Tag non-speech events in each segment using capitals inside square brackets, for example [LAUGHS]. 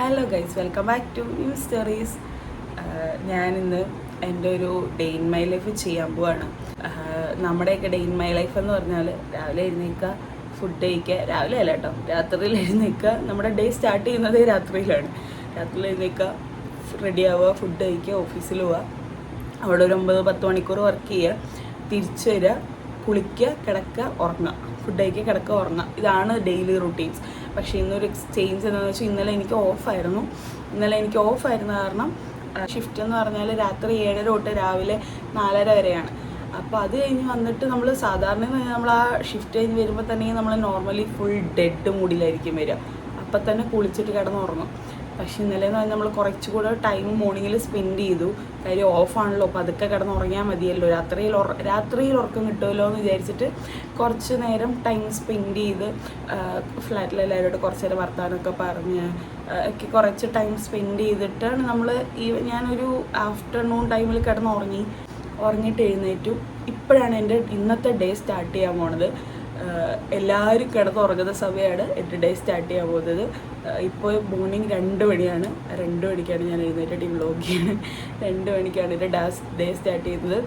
Hello guys welcome back to new stories ഞാനിന്ന് എന്റെ ഒരു ഡേ ഇൻ മൈ ലൈഫ് ചെയ്യാൻ പോവാണ്. നമ്മുടെയൊക്കെ ഡേ ഇൻ മൈ ലൈഫ് എന്ന് പറഞ്ഞാൽ രാവിലെ എഴുന്നേൽക്കുക ഫുഡ് കഴിക്കുക രാവിലെ അല്ല കേട്ടോ രാത്രിയിൽ എഴുന്നേൽക്കുക. നമ്മുടെ ഡേ സ്റ്റാർട്ട് ചെയ്യുന്നത് രാത്രിയിലാണ്. രാത്രിയിൽ എഴുന്നേൽക്കുക റെഡി ആവുക ഫുഡ് കഴിക്കുക ഓഫീസിൽ പോവുക. അവിടെ ഒരു ഒമ്പത് പത്ത് മണിക്കൂർ വർക്ക് ചെയ്യുക തിരിച്ചു വരിക കുളിക്കുക കിടക്കുക ഉറങ്ങുക. ഫുഡ് കഴിക്കുക കിടക്കുക ഉറങ്ങുക. ഇതാണ് ഡെയിലി റുട്ടീൻസ് പക്ഷേ ഇന്നൊരു എക്സ്ചേഞ്ച് എന്താണെന്ന് വെച്ചാൽ ഇന്നലെ എനിക്ക് ഓഫായിരുന്നു ഇന്നലെ എനിക്ക് ഓഫായിരുന്ന കാരണം ഷിഫ്റ്റ് എന്ന് പറഞ്ഞാൽ രാത്രി ഏഴര തൊട്ട് രാവിലെ നാലര വരെയാണ്. അപ്പോൾ അത് കഴിഞ്ഞ് വന്നിട്ട് നമ്മൾ സാധാരണ നമ്മൾ ആ ഷിഫ്റ്റ് കഴിഞ്ഞ് വരുമ്പോൾ തന്നെ നമ്മൾ നോർമലി ഫുൾ ഡെഡ് മൂഡിലായിരിക്കും വരിക. അപ്പം തന്നെ കുളിച്ചിട്ട് കിടന്നുറങ്ങും പക്ഷെ ഇന്നലെ എന്ന് പറഞ്ഞാൽ നമ്മൾ കുറച്ചുകൂടെ ടൈം മോർണിംഗിൽ സ്പെൻഡ് ചെയ്തു. കാര്യം ഓഫാണല്ലോ അപ്പോൾ അതൊക്കെ കിടന്ന് ഉറങ്ങിയാൽ മതിയല്ലോ. രാത്രിയിൽ രാത്രിയിൽ ഉറക്കം കിട്ടുമല്ലോ എന്ന് വിചാരിച്ചിട്ട് കുറച്ച് നേരം ടൈം സ്പെൻഡ് ചെയ്ത് ഫ്ലാറ്റിൽ എല്ലാവരോട് കുറച്ച് നേരം വർത്തമാനമൊക്കെ പറഞ്ഞ് ഒക്കെ കുറച്ച് ടൈം സ്പെൻഡ് ചെയ്തിട്ടാണ് നമ്മൾ ഈ ഞാനൊരു ആഫ്റ്റർനൂൺ ടൈമിൽ കിടന്ന് ഉറങ്ങി ഉറങ്ങിയിട്ട് എഴുന്നേറ്റു. ഇപ്പോഴാണ് എന്റെ ഇന്നത്തെ ഡേ സ്റ്റാർട്ട് ചെയ്യാൻ പോണത്. എല്ലാവരും കിടന്നുറങ്ങുന്ന സമയമാണ് എന്റെ ഡേ സ്റ്റാർട്ട് ചെയ്യാൻ പോകുന്നത്. ഇപ്പോൾ മോർണിംഗ് രണ്ട് മണിയാണ്. രണ്ട് മണിക്കാണ് ഞാൻ എഴുന്നേറ്റ് ടീം വ്ളോഗ് ചെയ്യുന്നത് രണ്ട് മണിക്കാണ് എന്റെ ഡാസ് ഡേ സ്റ്റാർട്ട് ചെയ്യുന്നത്.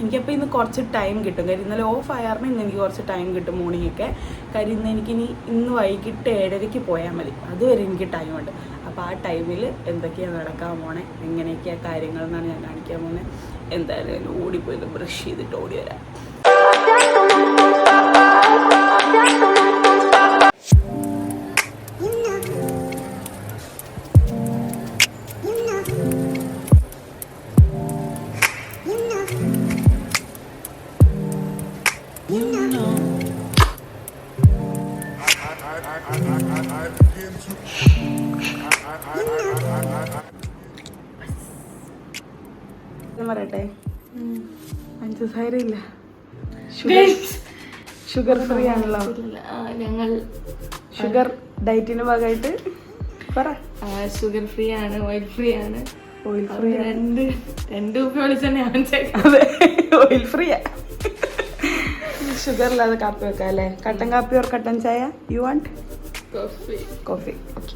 എനിക്കപ്പോൾ ഇന്ന് കുറച്ച് ടൈം കിട്ടും. കാര്യം ഇന്നലെ ഓഫ് ആയാറിന് ഇന്ന് എനിക്ക് കുറച്ച് ടൈം കിട്ടും മോർണിംഗ് ഒക്കെ. കാര്യം ഇന്ന് എനിക്കിനി ഇന്ന് വൈകിട്ട് ഏഴരയ്ക്ക് പോയാൽ മതി. അതുവരെ എനിക്ക് ടൈമുണ്ട് അപ്പോൾ ആ ടൈമിൽ എന്തൊക്കെയാണ് നടക്കാൻ പോണേ? എങ്ങനെയൊക്കെയാണ് കാര്യങ്ങൾ എന്നാണ് ഞാൻ കാണിക്കാൻ പോകുന്നത് എന്തായാലും ഓടിപ്പോയി ബ്രഷ് ചെയ്തിട്ട് ഓടി വരാം. ഷുഗർ ഫ്രീ ആണല്ലോ. ഞങ്ങൾ ഷുഗർ ഡയറ്റിന്റെ ഭാഗമായിട്ട് പറ. ഷുഗർ ഫ്രീ ആണ് ഓയിൽ ഫ്രീ ആണ്. ഓയിൽ ഫ്രീ രണ്ട് രണ്ട് അതെ ഓയിൽ ഫ്രീയാ ഷുഗർ ഇല്ലാതെ കാപ്പി വെക്കാം അല്ലേ? കട്ടൻ കാപ്പി ഓർ കട്ടൻ ചായ? You want coffee coffee okay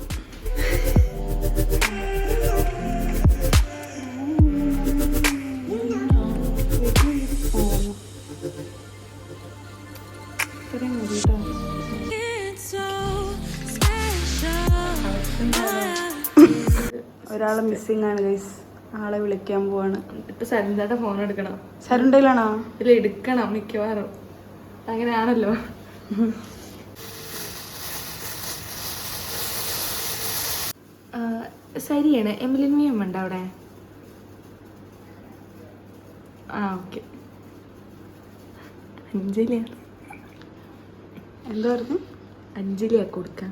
ഒരാളെ മിസ്സിംഗ് ആണ് ഗൈസ് ആളെ വിളിക്കാൻ പോവാണ്. ഇപ്പൊ സരിന്തയുടെ ഫോൺ എടുക്കണം. സരുണ്ടയിലാണോ ഇല്ല എടുക്കണം മിക്കവാറും. അങ്ങനെയാണല്ലോ. ശരിയാണ് എമിലിനിയം ഉണ്ട് അവിടെ? ആ ഓക്കെ അഞ്ജലിയാ എന്തായിരുന്നു? അഞ്ജലിയാ കൊടുക്കാൻ.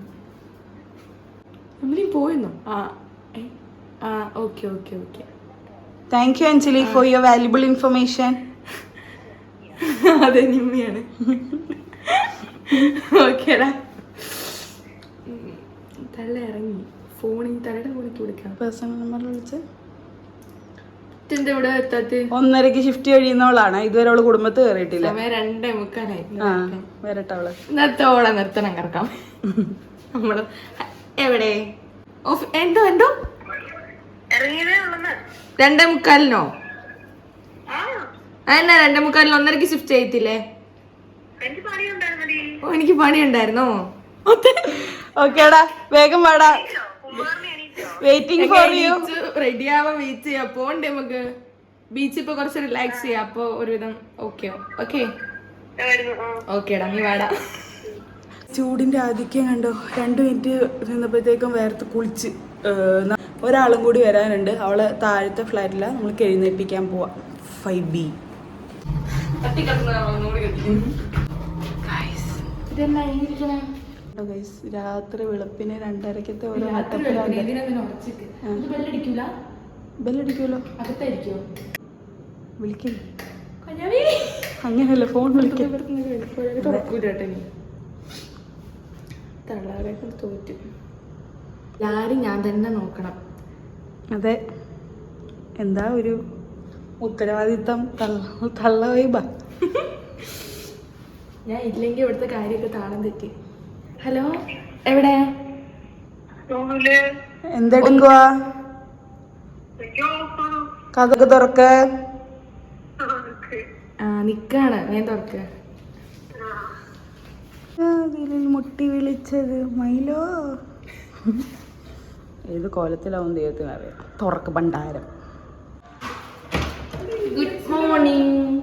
നമ്മളീ പോയെന്നോ? ആ ആ okay okay okay. Thank you Anjali for your valuable information അതെ നിമ്മിയാണ്. [LAUGHS] ഓക്കേടാ. തള്ള ഇറങ്ങി ഫോണിൽ തലയുടെ ഫോണിക്ക് കൊടുക്കാം. പേഴ്സണൽ നമ്പർ വിളിച്ച്. എന്താ ഇവിടെ എത്താത്ത? ഒന്നരക്ക് ഷിഫ്റ്റ് കഴിയുന്നവളാണ്. ഇതുവരെ അവൾ കുടുംബത്ത് കയറിയിട്ടില്ല സമയം രണ്ടേ മുക്കാലായി. വരട്ടെ അവൾ. നിർത്തോളം നിർത്തണം കറക്കാം. നമ്മൾ എവിടെ? എന്തോ എന്തോ? രണ്ടേ മുക്കാലിനോ? എന്നാ രണ്ടേ മുക്കാലിന് ഒന്നരക്ക് ഷിഫ്റ്റ് ചെയ്യത്തില്ലേ? ഓ എനിക്ക് പണിയുണ്ടായിരുന്നോ? [LAUGHS] ഓക്കേടാ വേഗം വാടാ. വെയിറ്റിംഗ് ഫോർ യു റെഡി ആവാൻ വെയിറ്റ് ചെയ്യാം. പോണ്ടേ നമുക്ക്. ബീച്ച് ഇപ്പൊ കുറച്ച് റിലാക്സ് ചെയ്യാം. അപ്പൊ ഒരുവിധം ഓക്കെ ഓക്കെ ഓക്കേടാ നീ വാടാ. ചൂടിന്റെ ആധിക്യം കണ്ടോ? രണ്ട് മിനിറ്റ് നിന്നപ്പോഴത്തേക്കും വേർത്ത് കുളിച്ച് ഒരാളും കൂടി വരാനുണ്ട്. അവൾ താഴത്തെ ഫ്ലാറ്റിലാണ് നമ്മൾ എഴുന്നേൽപ്പിക്കാൻ പോവാ. ഫൈവ് ബി ഇതെന്നാ ഇരിക്കണേ? രാത്രി വെളുപ്പിന് രണ്ടരക്കത്തെ ബെല്ലടിക്കുമല്ലോ. വിളിക്കും. അങ്ങനെയല്ല ഫോൺ വിളിക്കും. തള്ളാരെ തോറ്റു. എല്ലാരും ഞാൻ തന്നെ നോക്കണം. അതെ. എന്താ ഒരു ഉത്തരവാദിത്തം? തള്ള തള്ള വൈബാ ഞാൻ ഇല്ലെങ്കിൽ ഇവിടുത്തെ കാര്യമൊക്കെ താളം തെറ്റി. ഹലോ എവിടെ? എന്തെടുക്കുവാ? കഥക്ക് തുറക്ക. നിക്കാണ്. ഞാൻ തുറക്ക. മുട്ടി വിളിച്ചത്. മൈലോ ഏത് കോലത്തിലാവും ദൈവത്തിന് അറിയാം. തുറക്ക് ഭണ്ഡാരം. Good morning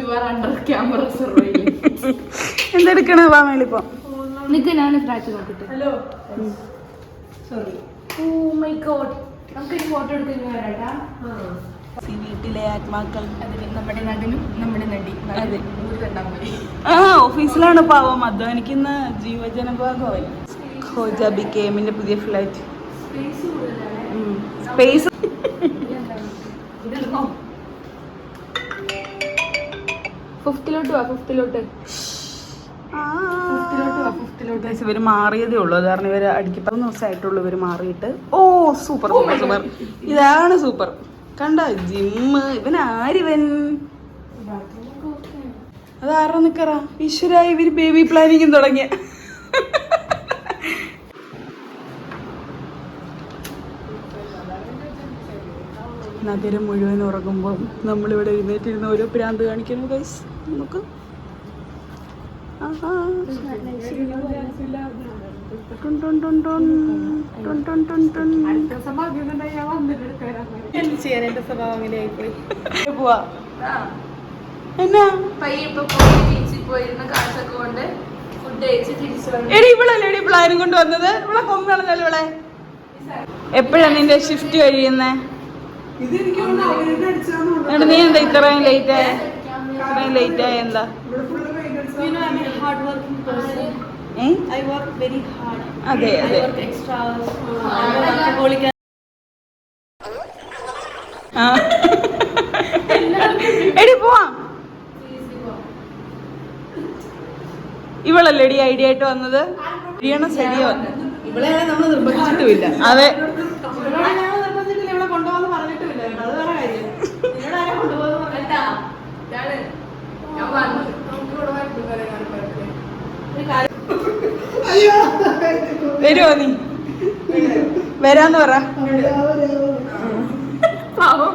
you camera surveilling എന്തെടുക്കണ? വാ മേളിപ്പോ നിക്ക് ഞാൻ ഫ്രാച്ച് നോക്കട്ടെ. Hello sorry oh my God നമുക്ക് ഈ ഫോട്ടോ എടുക്കാൻ വരാട്ടാ വീട്ടിലെ ആത്മാക്കൾ. നമ്മുടെ നടിനും നമ്മുടെ നടി. ആ ഓഫീസിലാണ് പാവം. അധ്വാനിക്കുന്ന ജീവജന ഭാഗവൻ ഖോജ ബി പുതിയ ഫ്ലൈറ്റ് സ്പേസ് ഫിഫ്റ്റിലോട്ട് വാ വാ ഫിഫ്റ്റിലോട്ട് ഇവർ മാറിയതേ ഉള്ളൂ. കാരണം ഇവർ അടിക്ക് പതിനൊന്ന് ദിവസമായിട്ടുള്ളൂ ഇവർ മാറിയിട്ട്. ഓ സൂപ്പർ സൂപ്പർ സൂപ്പർ. ഇതാണ് സൂപ്പർ. കണ്ട? ജിമ്മ്. ഇവൻ ആരിവൻ? അത് ആരാ നിക്കറ? ഈശ്വര ഇവർ ബേബി പ്ലാനിങ്ങും തുടങ്ങിയ. നഗരം മുഴുവൻ ഉറങ്ങുമ്പോൾ നമ്മളിവിടെ എഴുന്നേറ്റിരുന്ന ഓരോ പ്രാന്ത് കാണിക്കുന്നു ഗൈസ് നമുക്ക്. ചെയ്യാൻ എന്റെ സ്വഭാവം പോവാ. എന്നാ? കാശൊക്കെ കൊണ്ട് എടി ഇവളല്ലേ എടി പ്ലാനും കൊണ്ട് വന്നത്? ഇവളെ കൊന്നാണല്ലോ ഇവളെ? എപ്പോഴാ നിന്റെ ഷിഫ്റ്റ് കഴിയുന്നേ? നീ എന്താ ഇത്രയും ലേറ്റ് ആയ? ഇത്രയും ലേറ്റ് ആയ എന്താ You know, I'm a hard-working person. ഏ I work very hard. അതെ അതെ. എടി പോവാ. ഇവളല്ലേ എടി ഐഡിയ ആയിട്ട് വന്നത്? ശരിയോ. ഇവളെ നമ്മൾ നിർബന്ധിച്ചിട്ടുമില്ല. അതെ ഇവളെ ഞങ്ങൾ നിർബന്ധിച്ചിട്ടില്ല ഇവിടെ കൊണ്ടുപോകാന്ന് പറഞ്ഞിട്ടുമില്ല കേട്ടോ. അത് വേറെ കാര്യം ഇവിടെ ആരെ കൊണ്ടുപോകുന്ന പറഞ്ഞിട്ടാ ഇതാണ് ഞാൻ വന്നു നമുക്ക് ഇവിടെ വരട്ടെ വരെ ഞാൻ വരട്ടെ. ഒരു കാര്യം വരുമോ നീ? വരാന്ന് പറ. പാവം.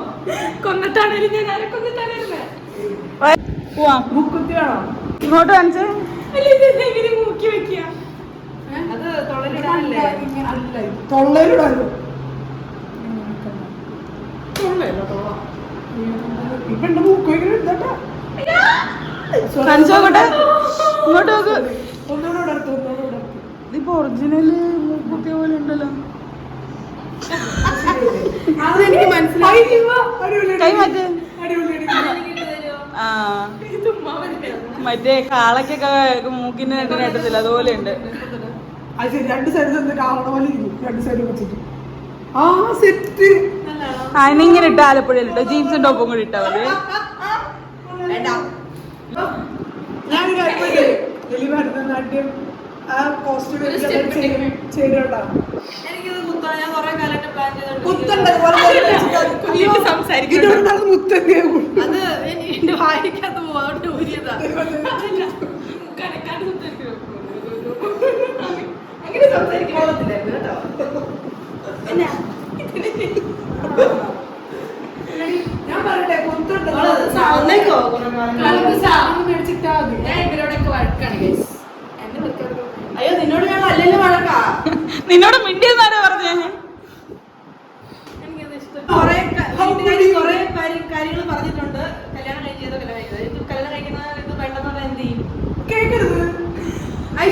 കൊന്നിട്ടാണേലും ഞാൻ ആരെ കൊന്നിട്ടാണേലും പോവാം. ഇങ്ങോട്ട് കാണിച്ചേ. മൂക്കി വെക്കുക അത് തൊള്ളലിടാനല്ലേ? തൊള്ളയിലിടാനോ തൊള്ളയല്ല തൊള്ള. ഇപ്പൊ എന്റെ മൂക്ക് ഇങ്ങനെ എടുത്തട്ടാ കാണിച്ചു നോക്കട്ടെ ഇങ്ങോട്ട് നോക്ക്. ഒന്നുകൂടെ അടുത്ത് ഒന്നുകൂടെ അടുത്ത് ഇതിപ്പോ ഒറിജിനൽ മൂക്കുത്തിയ പോലെ ഉണ്ടല്ലോ. അതെനിക്ക് മനസ്സിലായി. മാറ്റ്. കാളക്കൊക്കെ മൂക്കിന്റെ നെട്ടിന് നെട്ടത്തില്ല അതുപോലെ ഉണ്ട്. രണ്ട് ഇരിക്കും. രണ്ട് വെച്ചിട്ട്. ആ സെറ്റ്. ഇങ്ങനെ ഇട്ട ആലപ്പുഴയിൽ ഇട്ടോ? ജീൻസും ടോപ്പും കൂടി ഇട്ടാ മതി. ഞാൻ വലിയ ഭരതനാട്യം ആ കോസ്റ്റ്യൂം എനിക്കിത് ഞാൻ കുറെ കാലമായിട്ട് പ്ലാൻ മുത്തന്റെ അത് എന്റെ പോകാണ്ട് ഊരിയതാ. അങ്ങനെ കേട്ടോ? ഞാൻ പറയട്ടെ മുത്തുണ്ട് നിന്നോട് മിണ്ടിയെന്നാരോ പറഞ്ഞേ. കാര്യങ്ങൾ പറഞ്ഞിട്ടുണ്ട്. കല്യാണം കഴിച്ചത് കല്യാണം കഴിച്ചത് കല്യാണം കഴിക്കുന്ന ഇത് എന്ത് ചെയ്യും?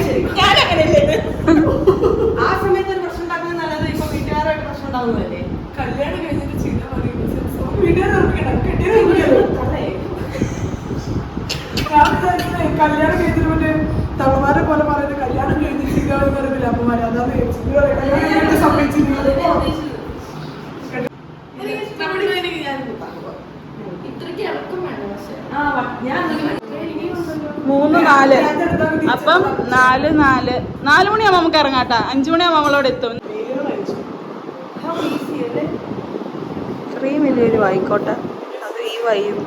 ശരി. ആ സമയത്ത് ഒരു പ്രശ്നം ഉണ്ടാക്കുന്നത് നല്ലത് ഇപ്പൊ വീട്ടുകാരായിട്ട് പ്രശ്നം ഉണ്ടാവുന്നതല്ലേ? കല്യാണം കഴിഞ്ഞിട്ട് ഞാൻ കല്യാണം കഴിഞ്ഞിട്ട് മറ്റേ തവളമാരെ മൂന്ന് നാല്. അപ്പം നാല് നാല്. നാല് മണിയാകുമ്പോൾ നമുക്ക് ഇറങ്ങാട്ടാ. അഞ്ചു മണിയാകുമ്പോൾ നമ്മളോട് എത്തും. ഇത്രയും വലിയൊരു വായിക്കോട്ടെ അത് ഈ വൈയും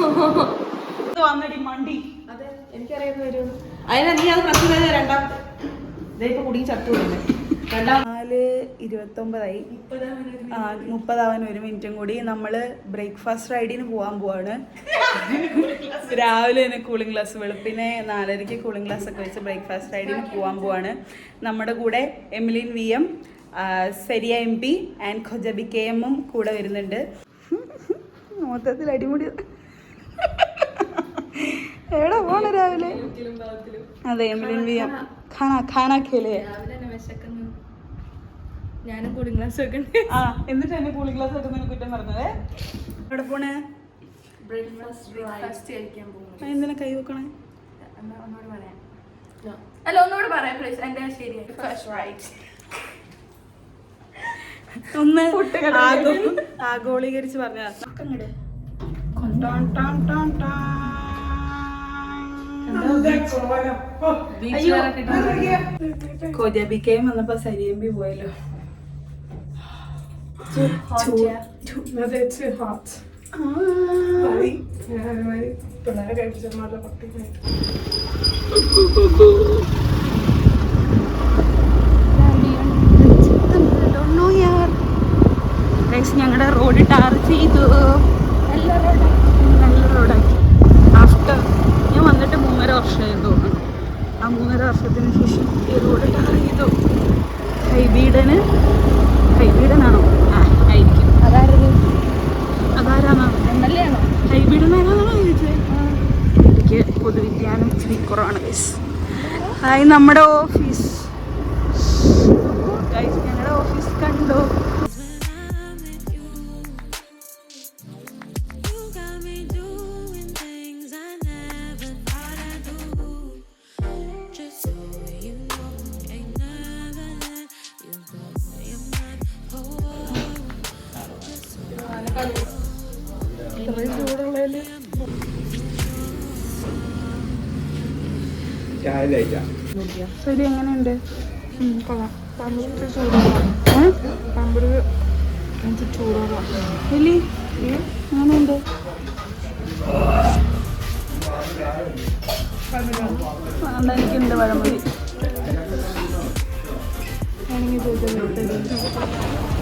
[LAUGHS] വന്നടി മണ്ടി. അതെ എനിക്കറിയാതെ വരുള്ളൂ അതിനാ നീ അത് പ്രശ്നം രണ്ടാമത്തെ. ദേ ഇപ്പൊ കുടുങ്ങി ചത്തു രണ്ടാം നാല് ഇരുപത്തൊമ്പതായി. ആ മുപ്പതാവാൻ ഒരു മിനിറ്റും കൂടി. നമ്മൾ ബ്രേക്ക്ഫാസ്റ്റ് റൈഡിന് പോകാൻ പോവാണ്. രാവിലെ തന്നെ കൂളിംഗ് ഗ്ലാസ് വെളുപ്പിനെ നാലരയ്ക്ക് കൂളിംഗ് ഗ്ലാസ് ഒക്കെ വെച്ച് ബ്രേക്ക്ഫാസ്റ്റ് റൈഡിന് പോകാൻ പോവാണ്. നമ്മുടെ കൂടെ എമിലിൻ വി എം സെരിയ എം പി ആൻഡ് ഖൊജബി കെ എമ്മും കൂടെ വരുന്നുണ്ട്. മൊത്തത്തിൽ അടിമുടി. എവിടെ പോണ രാവിലെ? അതെ എമിലിൻ വി എം. ഖാന ഖാന ഖേലേ രാവിലെ തന്നെ വിശക്കുന്നു. ഞാനും കൂളിംഗ് ഗ്ലാസ് വെക്കണ്ടേ. ആ എന്നിട്ട് എന്നെ കൂളിംഗ് ഗ്ലാസ് വെക്കുന്നതിന് കുറ്റം പറഞ്ഞത്? എവിടെ പോണേ? ബ്രേക്ക്ഫാസ്റ്റ് ബ്രേക്ക്ഫാസ്റ്റ് കഴിക്കാൻ പോകുന്നു. ആ, എന്തിനാ കൈ വെക്കണേ? ഒന്നോട് പറയാം. അല്ല ഒന്നോട് പറയാം പ്ലീസ് എന്റെ ശരി ഫസ്റ്റ് റൈറ്റ് ഒന്ന് ആഗോ- ആഗോളീകരിച്ച് പറഞ്ഞ കോജബിക്കയും വന്നപ്പോ സരിയമ്പി പോയല്ലോ. പിള്ളേരെ പട്ടിയായിട്ട് ഞങ്ങളുടെ റോഡ് ടാർ ചെയ്തു. നല്ല ആഫ്റ്റർ ഞാൻ വന്നിട്ട് മൂന്നര തോന്നുന്നു ആ മൂന്നര വർഷത്തിന് ശേഷം ഈ റോഡ് ടാർ ചെയ്തു. ഹൈബീഡന് ഹൈബീഡനാണോ? ആ ആയിരിക്കും. അതാരത്? അതാരാണോ? എം എൽ എ ആണോ ഹൈബീഡൻ ആരാണോ ചോദിച്ചത് എനിക്ക് പൊതുവിജ്ഞാനം ഇച്ചിരി കുറവാണ് ഹായ് നമ്മുടെ ഓഫീസ് ശരി എങ്ങനെയുണ്ട്? എങ്ങനെയുണ്ട്? എനിക്കുണ്ട് പഴമൊഴി sick,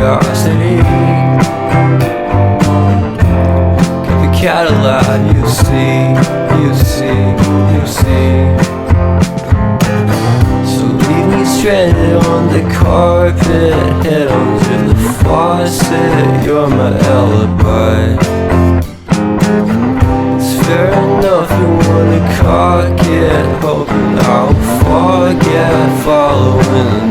The curiosity. Give a Cadillac, you see, you see, you see. So leave me stranded on the carpet, head onto the faucet. You're my alibi. It's fair enough you wanna cock it, hoping I'll forget following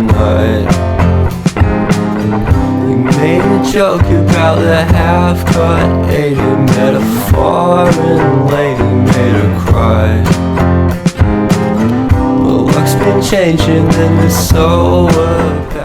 joke about the half cut Asian metaphor and lady made her cry. But luck's been changing and it's so apparent.